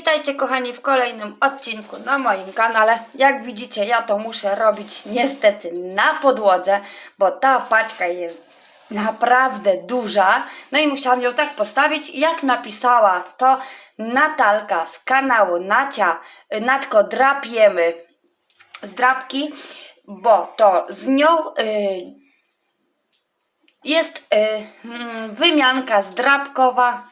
Witajcie kochani w kolejnym odcinku na moim kanale. Jak widzicie, ja to muszę robić niestety na podłodze, bo ta paczka jest naprawdę duża. No i musiałam ją tak postawić, jak napisała to Natalka z kanału Nacia, Natko Drapiemy z drapki, bo to z nią y, jest y, mm, wymianka zdrapkowa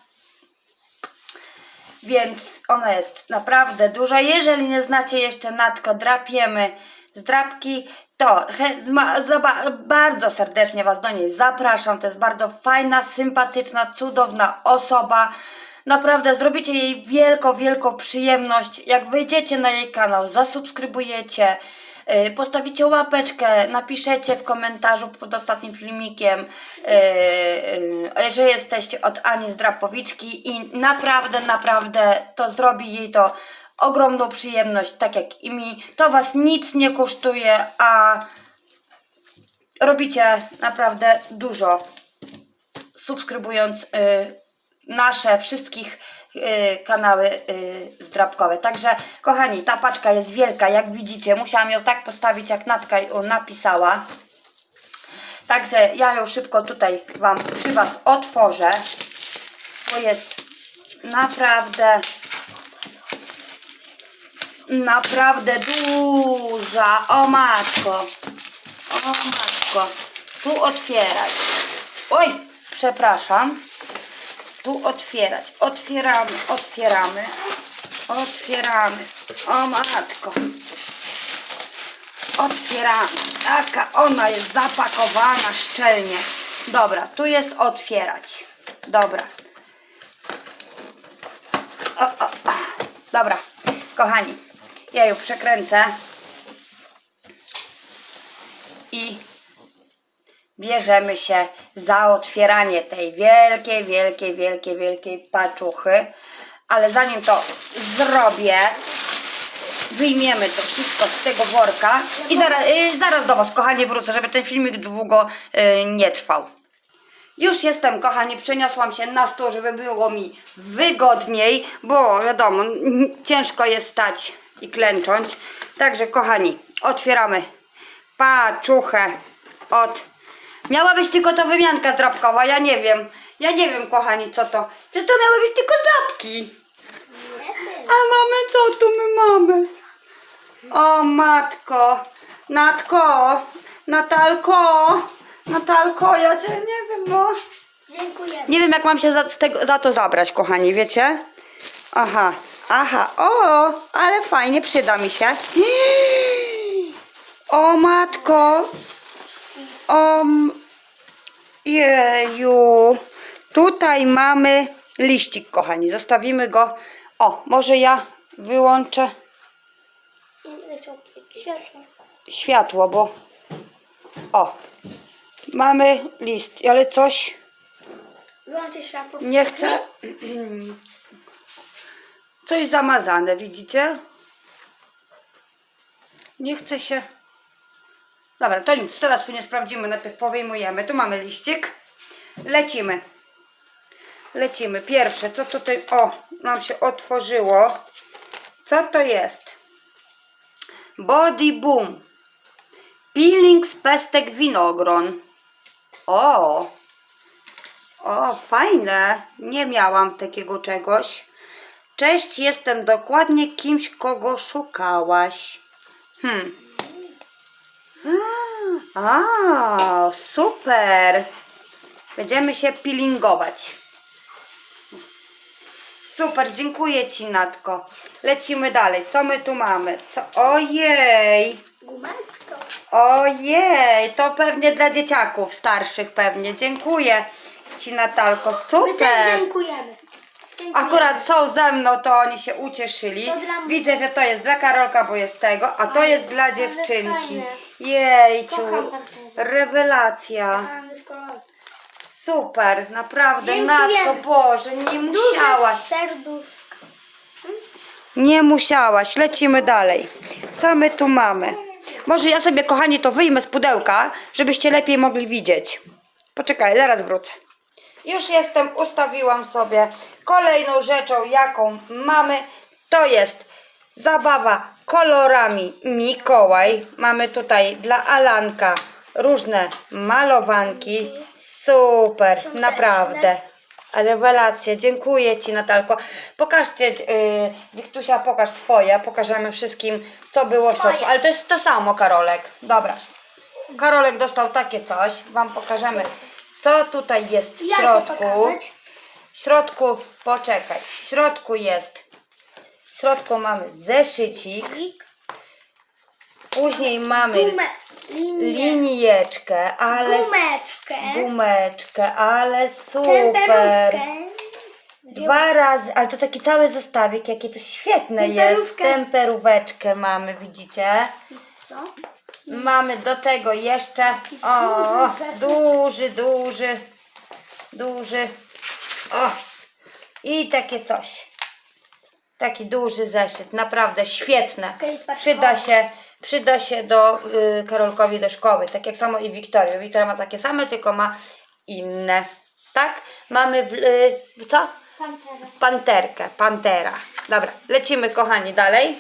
więc ona jest naprawdę duża. Jeżeli nie znacie jeszcze Natko Drapiemy z drapki, to bardzo serdecznie Was do niej zapraszam. To jest bardzo fajna, sympatyczna, cudowna osoba. Naprawdę zrobicie jej wielką, wielką przyjemność. Jak wejdziecie na jej kanał, zasubskrybujecie, postawicie łapeczkę, napiszecie w komentarzu pod ostatnim filmikiem, yy, yy, że jesteście od Ani Zdrapowiczki i naprawdę, naprawdę to zrobi jej to ogromną przyjemność, tak jak i mi. To Was nic nie kosztuje, a robicie naprawdę dużo subskrybując y, nasze wszystkich kanały y, zdrabkowe. Także kochani, ta paczka jest wielka, jak widzicie. Musiałam ją tak postawić, jak Natka napisała. Także ja ją szybko tutaj Wam przy Was otworzę, bo jest naprawdę naprawdę duża. O matko. O matko. Tu otwierać. Oj, przepraszam. Tu otwierać. Otwieramy, otwieramy. Otwieramy. O matko. Otwieramy. Taka ona jest zapakowana szczelnie. Dobra, tu jest otwierać. Dobra. O, o, o. Dobra, kochani, ja ją przekręcę i bierzemy się za otwieranie tej wielkiej, wielkiej, wielkiej, wielkiej paczuchy. Ale zanim to zrobię, wyjmiemy to wszystko z tego worka i zaraz, y, zaraz do Was, kochanie, wrócę, żeby ten filmik długo y, nie trwał. Już jestem, kochani, przeniosłam się na stół, żeby było mi wygodniej, bo wiadomo, ciężko jest stać i klęcząć. Także, kochani, otwieramy paczuchę od... Miała być tylko to wymianka zdrabkowa, ja nie wiem. Ja nie wiem, kochani, co to. Że to miały być tylko zdrabki. A mamy, co tu my mamy? O matko, Natko, Natalko, Natalko, ja cię nie wiem, no. Dziękuję. Nie wiem, jak mam się za, z tego, za to zabrać, kochani, wiecie? Aha, aha, o, ale fajnie, przyda mi się. O matko, o, m- jeju, tutaj mamy liścik, kochani, zostawimy go. O, może ja wyłączę światło. światło, bo o, mamy list, ale coś Wyłączę światło. nie chcę. Coś zamazane, widzicie? Nie chce się. Dobra, to nic, teraz tu nie sprawdzimy, najpierw powyjmujemy. Tu mamy liścik. Lecimy. Lecimy. Pierwsze, co tutaj, o, nam się otworzyło. Co to jest? Body Boom. Peeling z pestek winogron. O! O, fajne. Nie miałam takiego czegoś. Cześć, jestem dokładnie kimś, kogo szukałaś. Hmm. A, super. Będziemy się peelingować. Super, dziękuję Ci, Natko. Lecimy dalej. Co my tu mamy? Co? Ojej. Gumeczko. Ojej, to pewnie dla dzieciaków starszych pewnie. Dziękuję Ci Natalko, My też super. dziękujemy. dziękujemy. Akurat są ze mną, to oni się ucieszyli. Widzę, że to jest dla Karolka, bo jest tego, a to jest dla dziewczynki. Jejciu, Kocham rewelacja. Mamy w kolorze. Super, naprawdę, Dziękujemy. Natko, Boże, nie musiałaś. Serduszko. Nie musiałaś, lecimy dalej. Co my tu mamy? Może ja sobie, kochani, to wyjmę z pudełka, żebyście lepiej mogli widzieć. Poczekaj, zaraz wrócę. Już jestem, ustawiłam sobie kolejną rzeczą, jaką mamy. To jest zabawa kolorami Mikołaj. Mamy tutaj dla Alanka różne malowanki. Super, naprawdę. Rewelacja, dziękuję Ci Natalko. Pokażcie, yy, Wiktusia, pokaż swoje, pokażemy wszystkim, co było w środku. Ale to jest to samo, Karolek. Dobra. Karolek dostał takie coś, Wam pokażemy, co tutaj jest w środku. W środku, poczekaj, w środku jest, w środku mamy zeszycik, później mamy Gumę. Linijeczkę, ale Gumeczkę. gumeczkę, ale super. Dwa razy, ale to taki cały zestawik, jakie to świetne jest. Temperówkę. Temperóweczkę mamy, widzicie? Co? Mamy do tego jeszcze, o, duży, duży, duży, o, i takie coś. Taki duży zeszyt, naprawdę świetne. Przyda się, przyda się do y, Karolkowi do szkoły, tak jak samo i Wiktorii. Wiktoria ma takie same, tylko ma inne. Tak? Mamy w, y, w co? Pantera. Panterkę, pantera. Dobra, lecimy kochani dalej.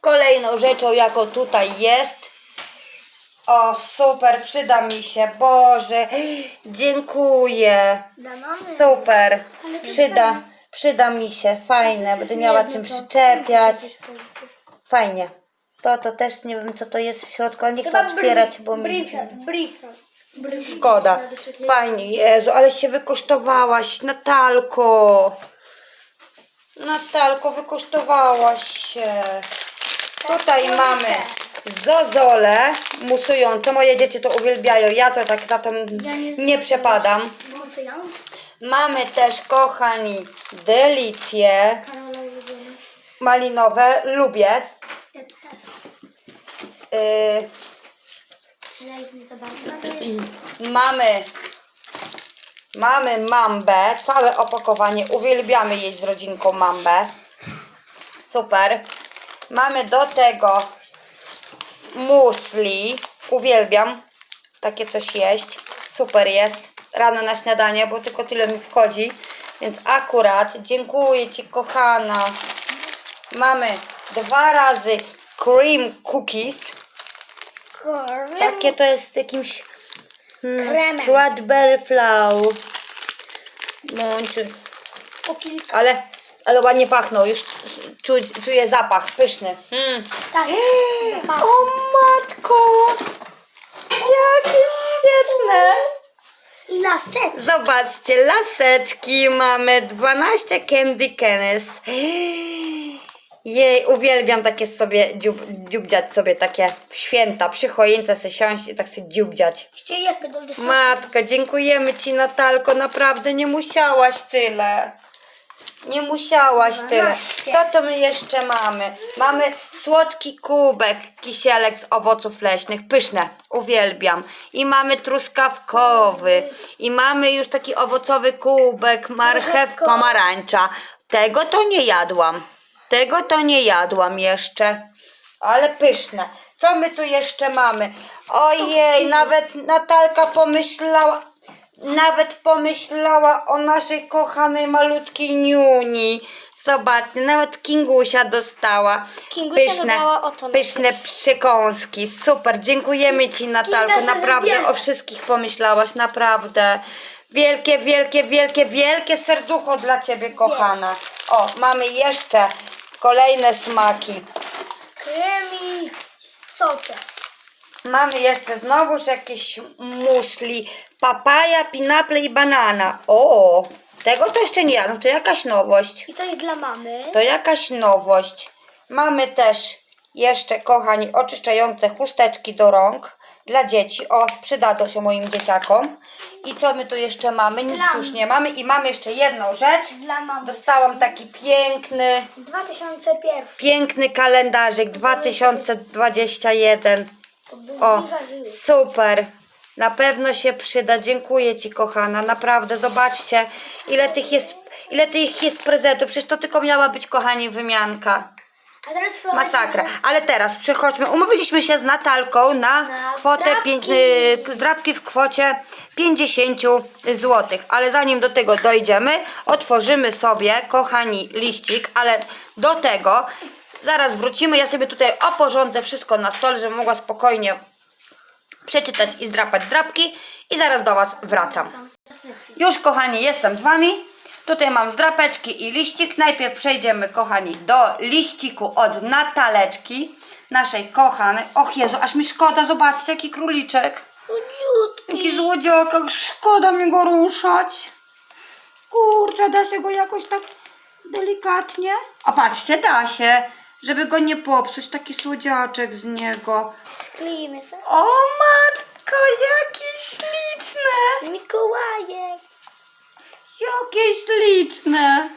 Kolejną rzeczą, jaką tutaj jest. O, super, przyda mi się. Boże, dziękuję. Dla mamy. Super, Ale to przyda. Przyda mi się. Fajne, będę miała czym przyczepiać. Fajnie. To, to też nie wiem, co to jest w środku, ale nie chcę otwierać, bo mi szkoda. Fajnie, Jezu, ale się wykosztowałaś, Natalko. Natalko, wykosztowałaś się. Tutaj mamy zozole musujące. Moje dzieci to uwielbiają. Ja to tak na Ja nie- przepadam. Musują. Mamy też, kochani, delicje malinowe. Lubię. Ja ich nie jest- Mamy mamy mambę, całe opakowanie. Uwielbiamy jeść z rodzinką mambę. Super. Mamy do tego musli. Uwielbiam takie coś jeść. Super jest. Rano na śniadanie, bo tylko tyle mi wchodzi. Więc akurat dziękuję Ci, kochana. Mamy dwa razy cream cookies. Krem. Takie to jest z jakimś Kremem. strawberry flour. Kilka. Ale, ale ładnie pachną. Już czu, czuję zapach pyszny. Mm. Tak. Zobacz. O matko! Jakie świetne! Lasek. Zobaczcie, laseczki mamy 12 candy canes. Jej, uwielbiam takie sobie dziub, dziubdziać sobie takie w święta, przy choince se siąść i tak sobie dziubdziać. Jeszcze jak do dziękujemy Ci Natalko, naprawdę nie musiałaś tyle. Nie musiałaś tyle. Dwanaście. Co to my jeszcze mamy? Mamy słodki kubek, kisielek z owoców leśnych, pyszne, uwielbiam. I mamy truskawkowy. I mamy już taki owocowy kubek, marchew, pomarańcza. Tego to nie jadłam. Tego to nie jadłam jeszcze. Ale pyszne. Co my tu jeszcze mamy? Ojej, nawet Natalka pomyślała, nawet pomyślała o naszej kochanej malutkiej Niuni. Zobaczcie, nawet Kingusia dostała. Kingusia dodała oto na pyszne przekąski. Super, dziękujemy Ci Natalko, Kinga naprawdę o wszystkich pomyślałaś, naprawdę. Wielkie, wielkie, wielkie, wielkie serducho dla Ciebie, kochana. O, mamy jeszcze kolejne smaki. Kremi. Co to? Mamy jeszcze znowuż jakieś musli. Papaja, pinaple i banana. O, tego to jeszcze nie jadłem. To jakaś nowość. I coś dla mamy. To jakaś nowość. Mamy też jeszcze, kochani, oczyszczające chusteczki do rąk dla dzieci. O, przydadzą się moim dzieciakom. I co my tu jeszcze mamy? Nic Dla już nie mamy. I mamy jeszcze jedną rzecz. Dla mamy. Dostałam taki piękny, 2001. piękny kalendarzyk 2021. O, super. Na pewno się przyda. Dziękuję Ci, kochana. Naprawdę, zobaczcie, ile tych jest, ile tych jest prezentów. Przecież to tylko miała być, kochani, wymianka. A teraz Masakra. Ale teraz przechodźmy. Umówiliśmy się z Natalką na, Na kwotę zdrabki. pię- y, zdrabki w kwocie 50 zł. Ale zanim do tego dojdziemy, otworzymy sobie, kochani, liścik, ale do tego zaraz wrócimy. Ja sobie tutaj oporządzę wszystko na stole, żebym mogła spokojnie przeczytać i zdrapać zdrapki i zaraz do Was wracam. Już kochani, jestem z Wami. Tutaj mam zdrapeczki i liścik. Najpierw przejdziemy, kochani, do liściku od Nataleczki, naszej kochanej. Och Jezu, aż mi szkoda, zobaczcie, jaki króliczek. Jaki złodziaka, szkoda mi go ruszać. Kurczę, da się go jakoś tak delikatnie? A patrzcie, da się, żeby go nie popsuć, taki słodziaczek z niego. Wklejmy sobie. O matko, jakie śliczne! Mikołajek. Jakie śliczne!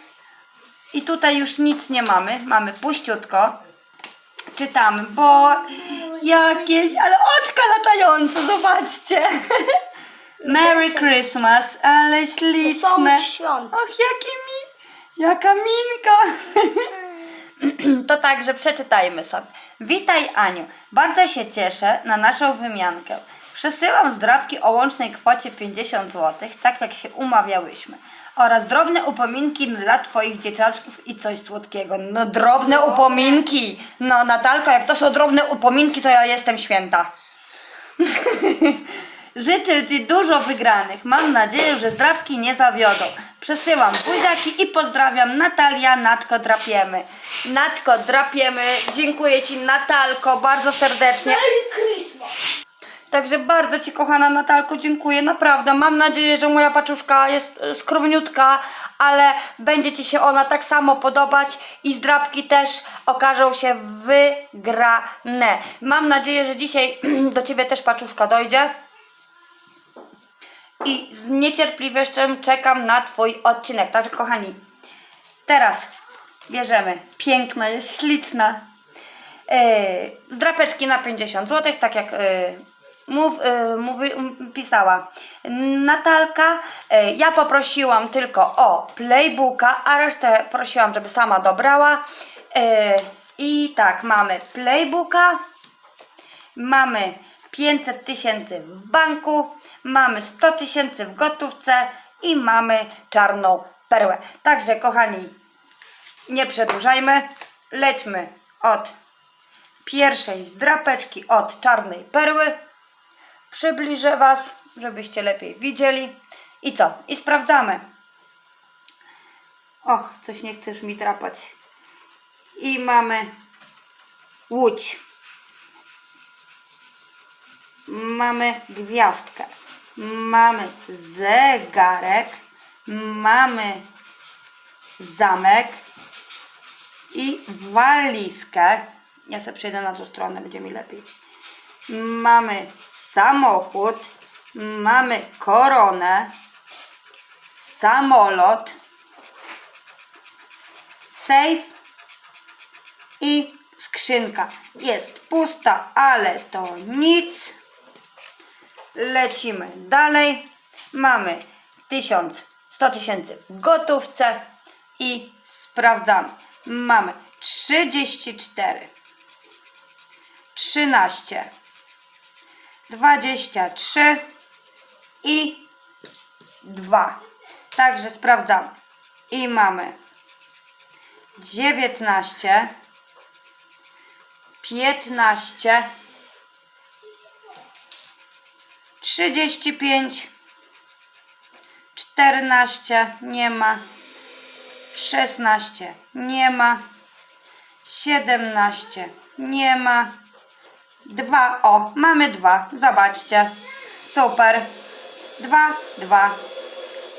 I tutaj już nic nie mamy, mamy puściutko. Czytamy, bo jakieś, ale oczka latające, zobaczcie. Merry Christmas, ale śliczne. Wesołych świąt. Och, jakie mi, jaka minka. To także przeczytajmy sobie. Witaj Aniu, bardzo się cieszę na naszą wymiankę. Przesyłam zdrabki o łącznej kwocie 50 zł, tak jak się umawiałyśmy. Oraz drobne upominki dla Twoich dzieciaczków i coś słodkiego. No drobne upominki! No Natalka, jak to są drobne upominki, to ja jestem święta. Życzę Ci dużo wygranych. Mam nadzieję, że zdrawki nie zawiodą. Przesyłam buziaki i pozdrawiam Natalia, Natko drapiemy. Natko drapiemy. Dziękuję Ci Natalko bardzo serdecznie. Merry Christmas. Także bardzo Ci kochana Natalko dziękuję, naprawdę. Mam nadzieję, że moja paczuszka jest e, skromniutka, ale będzie Ci się ona tak samo podobać i zdrabki też okażą się wygrane. Mam nadzieję, że dzisiaj do Ciebie też paczuszka dojdzie. I z niecierpliwością czekam na Twój odcinek. Także kochani, teraz bierzemy. Piękna jest, śliczna. Yy, z drapeczki na 50 zł, tak jak yy, mów, yy, mówi, pisała Natalka. Ja poprosiłam tylko o playbooka, a resztę prosiłam, żeby sama dobrała. I tak, mamy playbooka, mamy 500 tysięcy w banku, mamy 100 tysięcy w gotówce i mamy czarną perłę. Także kochani, nie przedłużajmy, lećmy od pierwszej zdrapeczki od czarnej perły. Przybliżę Was, żebyście lepiej widzieli. I co? I sprawdzamy. Och, coś nie chcesz mi drapać. I mamy łódź. Mamy gwiazdkę. Mamy zegarek. Mamy zamek i walizkę. Ja sobie przejdę na tą stronę, będzie mi lepiej. Mamy samochód, mamy koronę, samolot, safe i skrzynka. Jest pusta, ale to nic. Lecimy dalej. Mamy 1000, 100 tysięcy w gotówce i sprawdzamy. Mamy 34, 13, 23 i 2. Także sprawdzamy. I mamy 19, 15, 35, 14, nie ma. 16, nie ma. 17, nie ma. 2, o, mamy 2, zobaczcie. Super. 2, 2.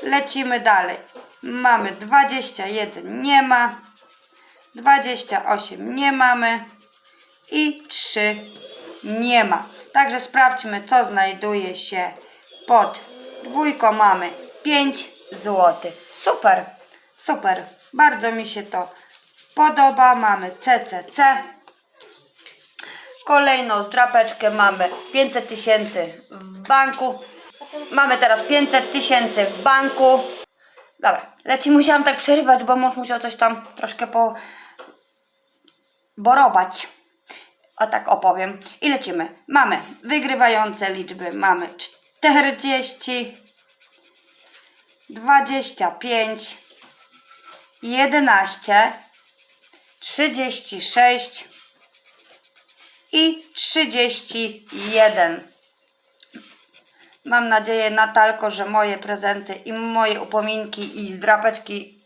Lecimy dalej. Mamy 21, nie ma. 28, nie mamy. I 3, nie ma. Także sprawdźmy, co znajduje się pod dwójką. Mamy 5 zł. Super, super. Bardzo mi się to podoba. Mamy CCC. Kolejną zdrapeczkę mamy 500 tysięcy w banku. Mamy teraz 500 tysięcy w banku. Dobra, leci musiałam tak przerywać, bo mąż musiał coś tam troszkę po... borować. O tak opowiem. I lecimy. Mamy wygrywające liczby. Mamy 40, 25, 11, 36 i 31. Mam nadzieję, Natalko, że moje prezenty i moje upominki i zdrapeczki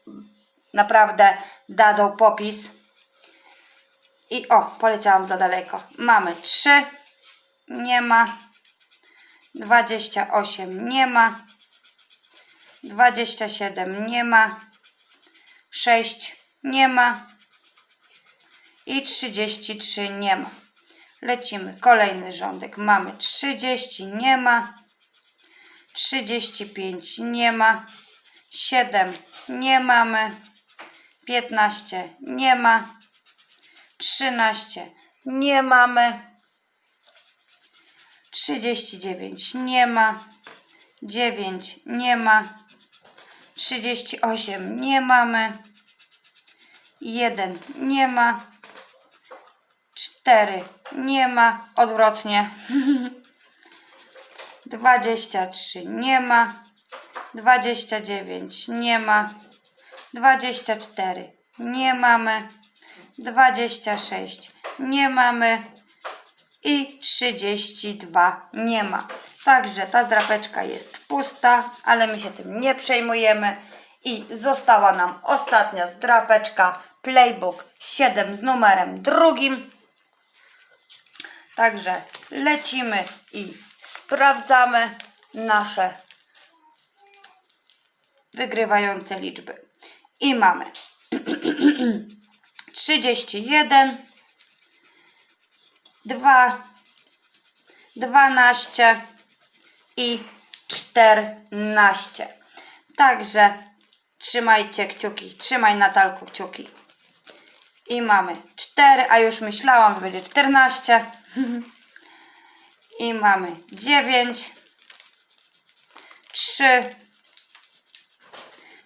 naprawdę dadzą popis. I o, poleciałam za daleko. Mamy 3, nie ma. 28 nie ma. 27 nie ma. 6 nie ma. I 33 nie ma. Lecimy. Kolejny rządek. Mamy 30 nie ma. 35 nie ma. 7 nie mamy. 15 nie ma. 13 nie mamy. 39 nie ma. 9 nie ma. 38 nie mamy. 1 nie ma. 4 nie ma. Odwrotnie. 23 nie ma. 29 nie ma. 24 nie mamy. 26 nie mamy i 32 nie ma. Także ta zdrapeczka jest pusta, ale my się tym nie przejmujemy i została nam ostatnia zdrapeczka Playbook 7 z numerem drugim. Także lecimy i sprawdzamy nasze wygrywające liczby. I mamy 31, 2, 12 i 14. Także trzymajcie kciuki, trzymaj Natalku kciuki. I mamy 4, a już myślałam, że będzie 14. I mamy 9, 3,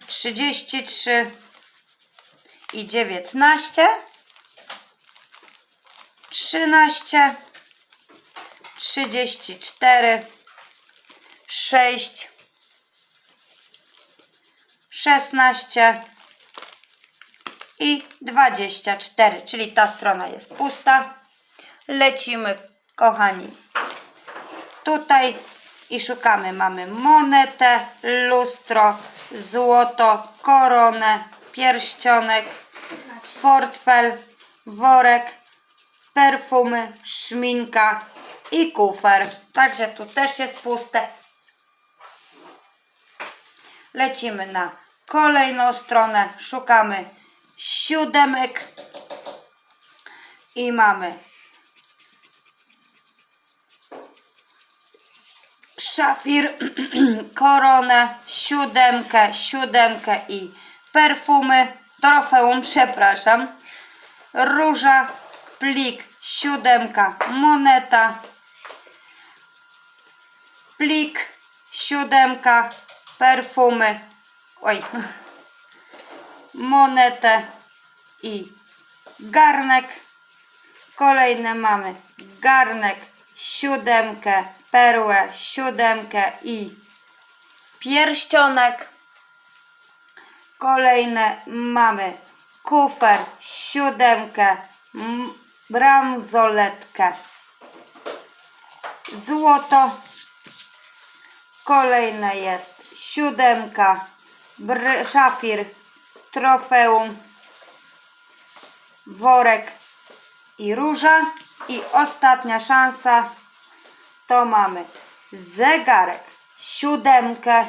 33 i 19, 13, 34, 6, 16 i 24, czyli ta strona jest pusta. Lecimy, kochani, tutaj i szukamy. Mamy monetę, lustro, złoto, koronę, pierścionek, portfel, worek, perfumy, szminka i kufer. Także tu też jest puste. Lecimy na kolejną stronę. Szukamy siódemek i mamy szafir, koronę, siódemkę, siódemkę i perfumy, trofeum, przepraszam, róża, plik, siódemka, moneta, plik, siódemka, perfumy, oj, monetę i garnek. Kolejne mamy. Garnek, siódemkę, perłę, siódemkę i pierścionek. Kolejne mamy kufer, siódemkę, bransoletkę, złoto. Kolejne jest siódemka, szafir, trofeum, worek i róża. I ostatnia szansa to mamy zegarek, siódemkę,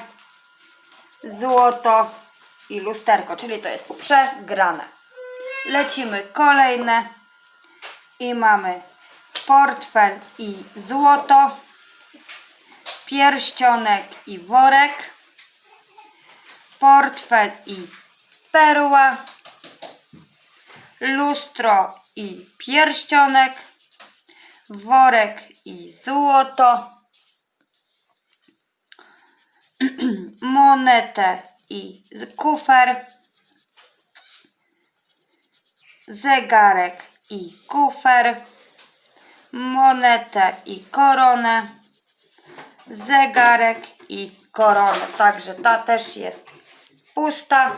złoto i lusterko, czyli to jest przegrane. Lecimy kolejne i mamy portfel i złoto, pierścionek i worek, portfel i perła, lustro i pierścionek, worek i złoto, monetę i kufer, zegarek i kufer, monetę i koronę, zegarek i koronę. Także ta też jest pusta.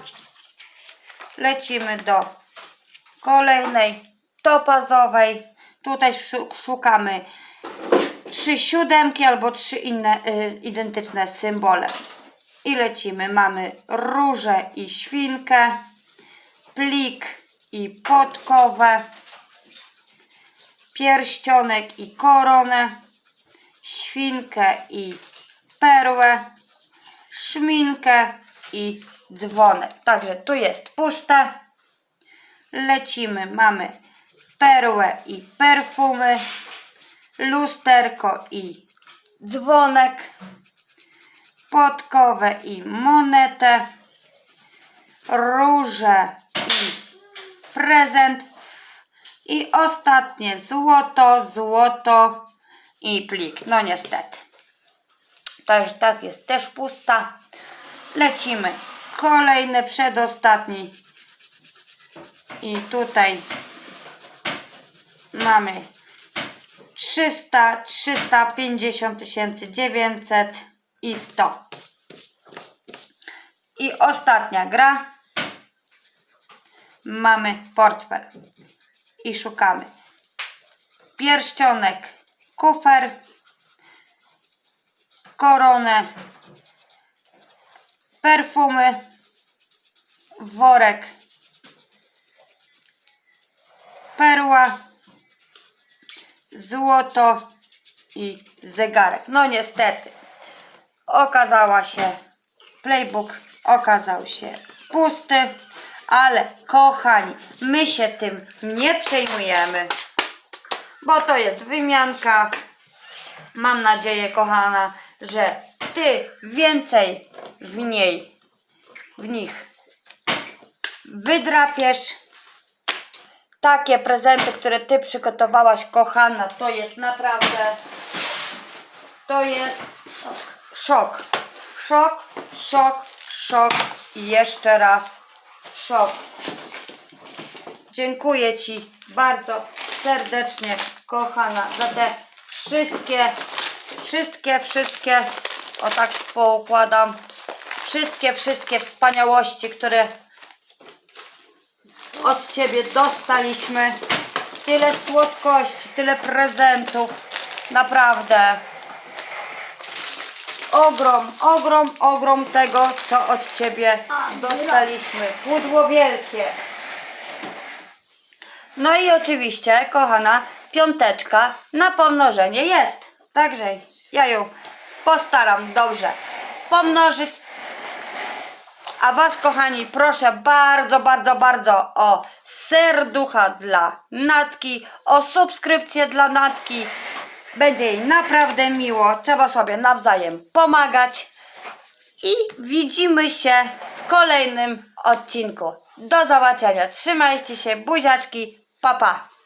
Lecimy do kolejnej topazowej. Tutaj szu- szukamy trzy siódemki albo trzy inne y, identyczne symbole. I lecimy. Mamy różę i świnkę, plik i podkowę, pierścionek i koronę, świnkę i perłę, szminkę i dzwonek. Także tu jest puste. Lecimy. Mamy perłę i perfumy, lusterko i dzwonek, podkowę i monetę, róże i prezent i ostatnie złoto, złoto i plik. No niestety. Także tak jest też pusta. Lecimy. Kolejny, przedostatni. I tutaj mamy 300, 350 tysięcy 900 i 100. I ostatnia gra. Mamy portfel. I szukamy. Pierścionek, kufer, koronę, perfumy, worek, perła, złoto i zegarek. No niestety, okazała się, playbook okazał się pusty, ale kochani, my się tym nie przejmujemy, bo to jest wymianka. Mam nadzieję, kochana, że ty więcej w niej, w nich wydrapiesz. Takie prezenty, które ty przygotowałaś, kochana, to jest naprawdę. To jest szok. Szok, szok, szok i jeszcze raz szok. Dziękuję Ci bardzo serdecznie, kochana, za te wszystkie, wszystkie, wszystkie, o tak poukładam, wszystkie, wszystkie wspaniałości, które od Ciebie dostaliśmy. Tyle słodkości, tyle prezentów. Naprawdę. Ogrom, ogrom, ogrom tego, co od Ciebie dostaliśmy. Pudło wielkie. No i oczywiście, kochana, piąteczka na pomnożenie jest. Także ja ją postaram dobrze pomnożyć. A Was, kochani, proszę bardzo, bardzo, bardzo o serducha dla Natki, o subskrypcję dla Natki. Będzie jej naprawdę miło. Trzeba sobie nawzajem pomagać. I widzimy się w kolejnym odcinku. Do zobaczenia. Trzymajcie się, buziaczki. Pa, pa.